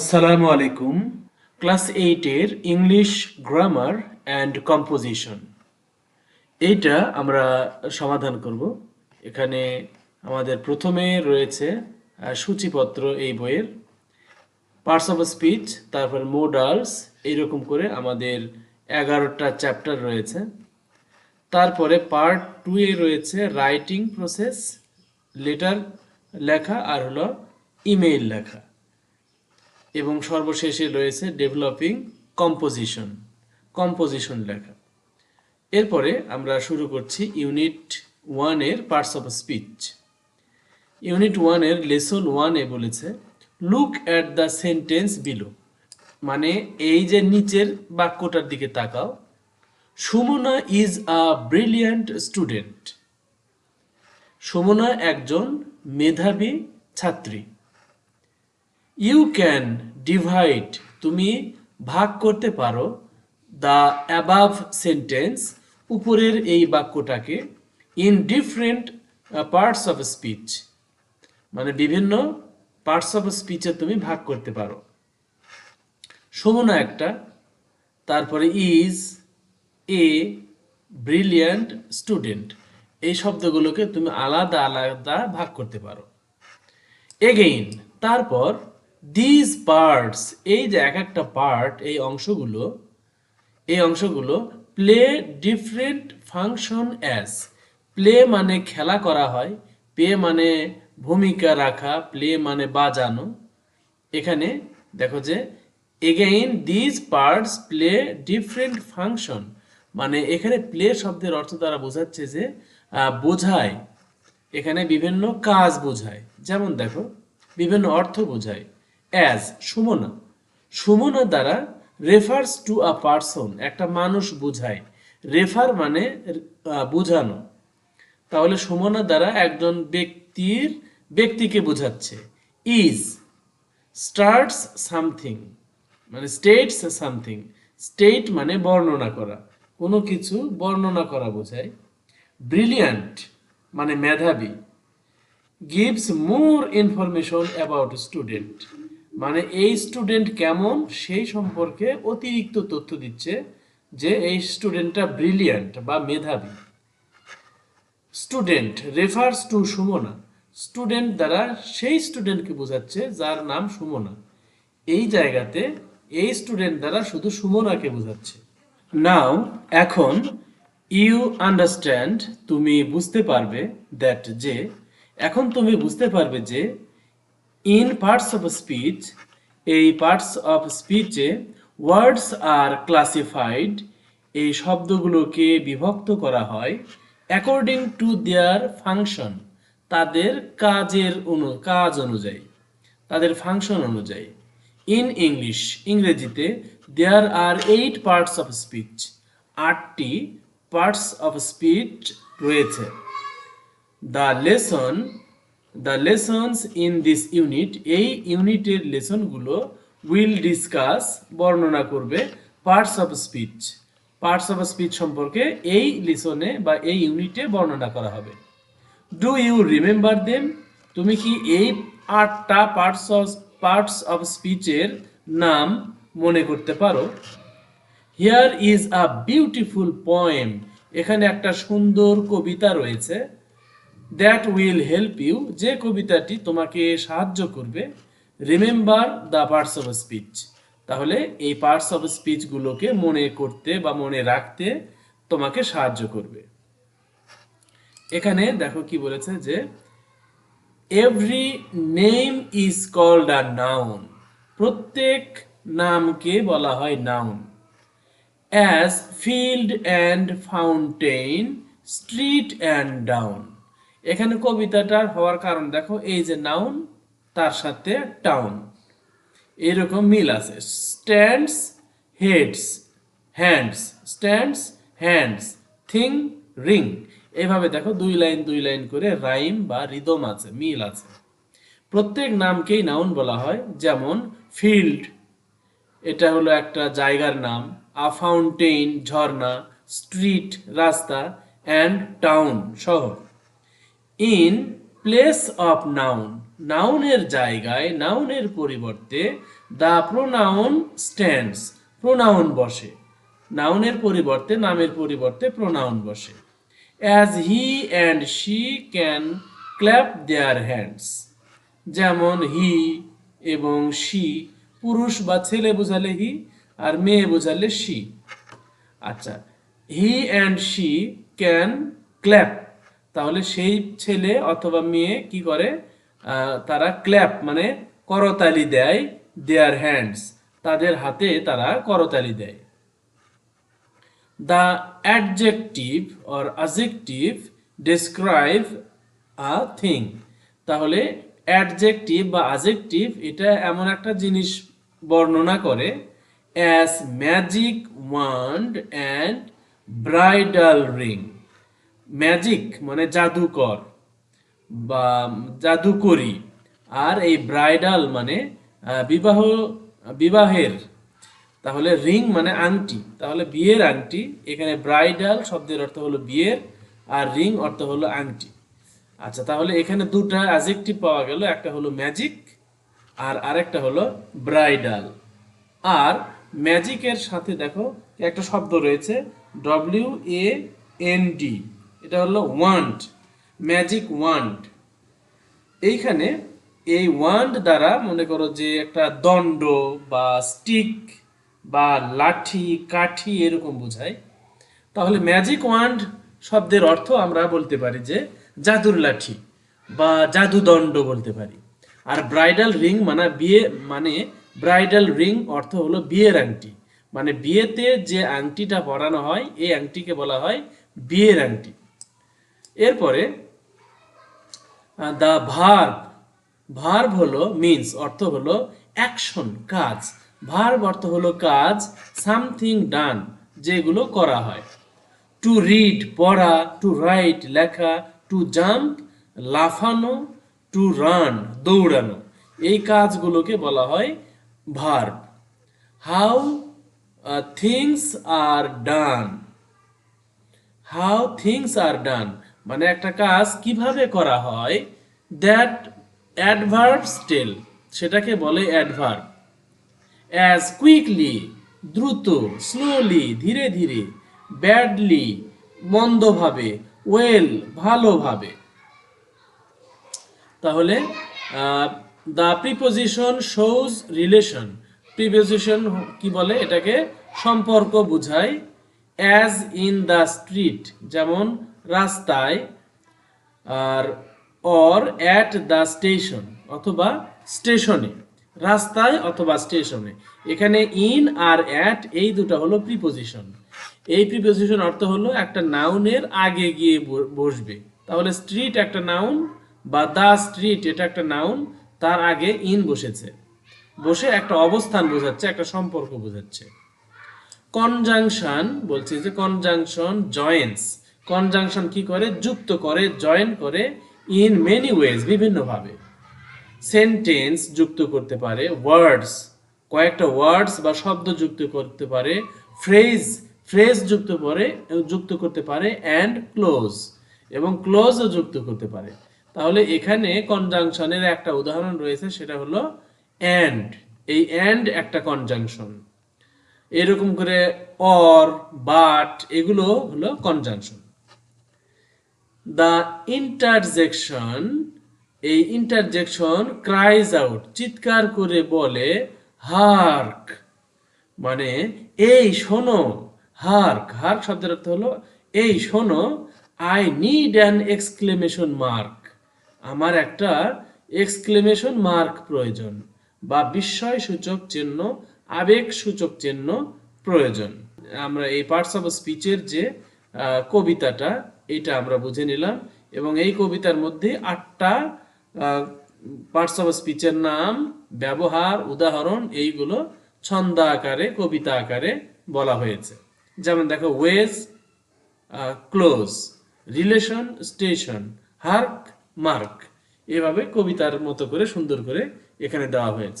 আসসালামু আলাইকুম। ক্লাস এইটের ইংলিশ গ্রামার অ্যান্ড কম্পোজিশন। এইটা আমরা সমাধান করব। এখানে আমাদের প্রথমে রয়েছে সূচিপত্র এই বইয়ের। পার্টস অফ স্পিচ তারপর মোডালস এইরকম করে আমাদের এগারোটা চ্যাপ্টার রয়েছে। তারপরে পার্ট টু এ রয়েছে রাইটিং প্রসেস লেটার লেখা আর হলো ইমেইল লেখা। এবং সর্বশেষে রয়েছে ডেভেলপিং কম্পোজিশন কম্পোজিশন লেখা। এরপরে আমরা শুরু করছি ইউনিট ওয়ানের পার্টস অফ স্পিচ ইউনিট ওয়ানের লেসন ওয়ানে বলেছে look at the sentence below মানে এই যে নিচের বাক্যটার দিকে তাকাও Sumana is a brilliant student Sumana একজন মেধাবী ছাত্রী। ইউ ক্যান ডিভাইড তুমি ভাগ করতে পারো দ্য অ্যাবাভ সেন্টেন্স উপরের এই বাক্যটাকে in different parts of speech মানে বিভিন্ন পার্টস অফ স্পিচে তুমি ভাগ করতে পারো। সমনা একটা, তারপরে ইজ এ ব্রিলিয়ান্ট স্টুডেন্ট এই শব্দগুলোকে তুমি আলাদা আলাদা ভাগ করতে পারো। এগেইন তারপর দিস পার্টস এই যে এক একটা পার্ট এই অংশগুলো এই অংশগুলো play different function as play মানে খেলা করা হয় প্লে মানে ভূমিকা রাখা প্লে মানে বাজানো। এখানে দেখো যে again these parts play different function মানে এখানে প্লে শব্দের অর্থ দ্বারা বোঝাচ্ছে যে বোঝায়। এখানে বিভিন্ন কাজ বোঝায়। যেমন দেখো, বিভিন্ন অর্থ বোঝায়। অ্যাজ সুমনা। সুমনা দ্বারা রেফার্স টু আ পার্সন একটা মানুষ বোঝায়। রেফার মানে বোঝানো। তাহলে সুমনা দ্বারা একজন ব্যক্তির, ব্যক্তিকে বোঝাচ্ছে। ইজ স্টার্টস সামথিং মানে স্টেটস সামথিং স্টেট মানে বর্ণনা করা। কোনো কিছু বর্ণনা করা বোঝায়। ব্রিলিয়ান্ট মানে মেধাবী। Gives more information about student মানে এই স্টুডেন্ট কেমন, সেই সম্পর্কে অতিরিক্ত তথ্য দিচ্ছে যে এই স্টুডেন্টটা ব্রিলিয়ান্ট বা মেধাবী। Student refers to Sumana. Student দ্বারা সেই স্টুডেন্টকে বোঝাচ্ছে যার নাম সুমনা। এই জায়গাতে এই স্টুডেন্ট দ্বারা শুধু সুমনাকে বোঝাচ্ছে। নাও এখন ইউ আন্ডারস্ট্যান্ড তুমি বুঝতে পারবে দ্যাট যে, এখন তুমি বুঝতে পারবে যে ইন পার্টস অফ স্পিচ এই পার্টস অফ স্পিচে ওয়ার্ডস আর ক্লাসিফাইড এই শব্দগুলোকে বিভক্ত করা হয় অ্যাকর্ডিং টু দেয়ার ফাংশন তাদের কাজের অনু, কাজ অনুযায়ী, তাদের ফাংশন অনুযায়ী। ইন ইংলিশ ইংরেজিতে there are eight parts of speech আটটি পার্টস অফ স্পিচ রয়েছে। The lesson the lessons in this unit এই ইউনিটের লেসনগুলো উইল ডিসকাস বর্ণনা করবে parts of speech parts of speech সম্পর্কে এই লেসনে বা এই ইউনিটে বর্ণনা করা হবে। ডু ইউ রিমেম্বার দেম তুমি কি এই আটটা পার্টস অফ পার্টস অফ স্পিচের নাম মনে করতে পারো? Here is a beautiful poem এখানে একটা সুন্দর কবিতা রয়েছে। দ্যাট উইল হেল্প ইউ যে কবিতাটি তোমাকে সাহায্য করবে remember the parts of speech তাহলে এই পার্টস অফ স্পিচগুলোকে মনে করতে বা মনে রাখতে তোমাকে সাহায্য করবে। এখানে দেখো কি বলেছে যে every name is called a noun প্রত্যেক নামকে বলা হয় noun as field and fountain street and down এখানে কবিতাটার হওয়ার কারণ, দেখো, এই যে নাউন তার সাথে টাউন এরকম মিল আছে। Stands heads hands stands hands thing ring এভাবে দেখো, দুই লাইন দুই লাইন করে রাইম বা রিদম আছে, মিল আছে। প্রত্যেক নামকেই নাউন বলা হয়, যেমন ফিল্ড এটা হলো একটা জায়গার নাম আ ফাউন্টেইন ঝর্ণা স্ট্রিট রাস্তা অ্যান্ড টাউন শহর। ইন প্লেস অফ নাউন নাউনের জায়গায় নাউনের পরিবর্তে দ্য প্রোনাউন স্ট্যান্ডস প্রোনাউন বসে নাউনের পরিবর্তে নামের পরিবর্তে প্রোনাউন বসে as he and she can clap their hands যেমন হি এবং শি পুরুষ বা ছেলে বোঝালে হি আর মেয়ে বোঝালে শি আচ্ছা he and she can clap তাহলে সেই ছেলে অথবা মেয়ে কি করে? তারা ক্ল্যাপ মানে করতালি দেয় দেয়ার হ্যান্ডস তাদের হাতে তারা করতালি দেয়। The adjective or adjective describe a thing তাহলে অ্যাডজেক্টিভ বা adjective এটা এমন একটা জিনিস বর্ণনা করে as magic wand and bridal ring magic মানে জাদুকর বা জাদুকরি। আর এই ব্রাইডাল মানে বিবাহ, বিবাহের। তাহলে রিং মানে আংটি তাহলে বিয়ের আংটি এখানে ব্রাইডাল শব্দের অর্থ হলো বিয়ের, আর রিং অর্থ হলো আংটি আচ্ছা তাহলে এখানে দুটা অ্যাজেক্টিভ পাওয়া গেল, একটা হলো ম্যাজিক আর আরেকটা হলো ব্রাইডাল আর ম্যাজিকের সাথে দেখো, একটা শব্দ রয়েছে ডব্লিউ এ এন ডি এটা হলো ওয়ান্ড ম্যাজিক ওয়ান্ড এইখানে এই ওয়ান্ড দ্বারা মনে করো যে একটা দণ্ড বা স্টিক বা লাঠি, কাঠি এরকম বোঝায়। তাহলে ম্যাজিক ওয়ান্ড শব্দের অর্থ আমরা বলতে পারি যে জাদুর লাঠি বা জাদুদণ্ড বলতে পারি। আর ব্রাইডাল রিং মানে বিয়ে মানে ব্রাইডাল রিং অর্থ হলো বিয়ের আংটি। মানে বিয়েতে যে আংটিটা পরানো হয়, এই আংটিকে বলা হয় বিয়ের আংটি। এরপরে দ্য ভার্ব ভার্ব হলো মিন্স অর্থ হলো অ্যাকশন কাজ। ভার্ব অর্থ হলো কাজ সামথিং ডান যেগুলো করা হয়। টু রিড পড়া টু রাইট লেখা টু জাম্প লাফানো টু রান দৌড়ানো। এই কাজগুলোকে বলা হয় verb how things are done how things are done মানে একটা কাজ কীভাবে করা হয়? দ্যাট অ্যাডভার্বস টেল সেটাকে বলে অ্যাডভার্ব অ্যাজ কুইকলি দ্রুত স্লোলি ধীরে ধীরে ব্যাডলি মন্দভাবে ওয়েল ভালোভাবে। তাহলে the preposition shows relation preposition কি বলে? এটাকে সম্পর্ক বোঝায়। অ্যাজ ইন দ্য স্ট্রিট যেমন রাস্তায় আর অর অ্যাট দ্য স্টেশন অথবা স্টেশনে। রাস্তায় অথবা স্টেশনে। এখানে ইন আর অ্যাট এই দুটো হলো প্রিপোজিশন এই প্রিপোজিশন অর্থ হলো একটা নাউনের আগে গিয়ে বসবে। তাহলে স্ট্রিট একটা নাউন বা দ্য স্ট্রিট এটা একটা নাউন তার আগে ইন বসেছে। বসে একটা অবস্থান বোঝাচ্ছে, একটা সম্পর্ক বোঝাচ্ছে। কনজাংশন বলছে যে কনজাংশন জয়েন্টস কনজাংশন কি করে? যুক্ত করে জয়েন করে ইন মেনি ওয়েজ বিভিন্নভাবে। সেন্টেন্স যুক্ত করতে পারে ওয়ার্ডস কয়েকটা ওয়ার্ডস বা শব্দ যুক্ত করতে পারে ফ্রেজ ফ্রেজ যুক্ত করে, যুক্ত করতে পারে অ্যান্ড ক্লোজ এবং ক্লোজও যুক্ত করতে পারে। তাহলে এখানে কনজাংশনের একটা উদাহরণ রয়েছে, সেটা হলো অ্যান্ড এই অ্যান্ড একটা কনজাংশন এরকম করে অর বাট এগুলো হলো কনজাংশন দ্য ইন্টারজেকশন এই ইন্টারজেকশন ক্রাইজ আউট চিৎকার করে বলে হার্ক মানে এই শোনো হার্ক হার্ক শব্দের অর্থ হলো, এই শোনো I need an exclamation mark আমার একটা এক্সক্লেমেশন মার্ক প্রয়োজন বা বিস্ময় সূচক চিহ্ন আবেগ সূচক চিহ্ন প্রয়োজন। আমরা এই পার্টস অফ স্পিচের যে কবিতাটা এটা আমরা বুঝে নিলাম। এবং এই কবিতার মধ্যে আটটা পার্টস অফ স্পিচের নাম, ব্যবহার, উদাহরণ, এইগুলো ছন্দ আকারে, কবিতা আকারে বলা হয়েছে। যেমন দেখো ways close relation station hark mark এভাবে কবিতার মতো করে সুন্দর করে এখানে দেওয়া হয়েছে।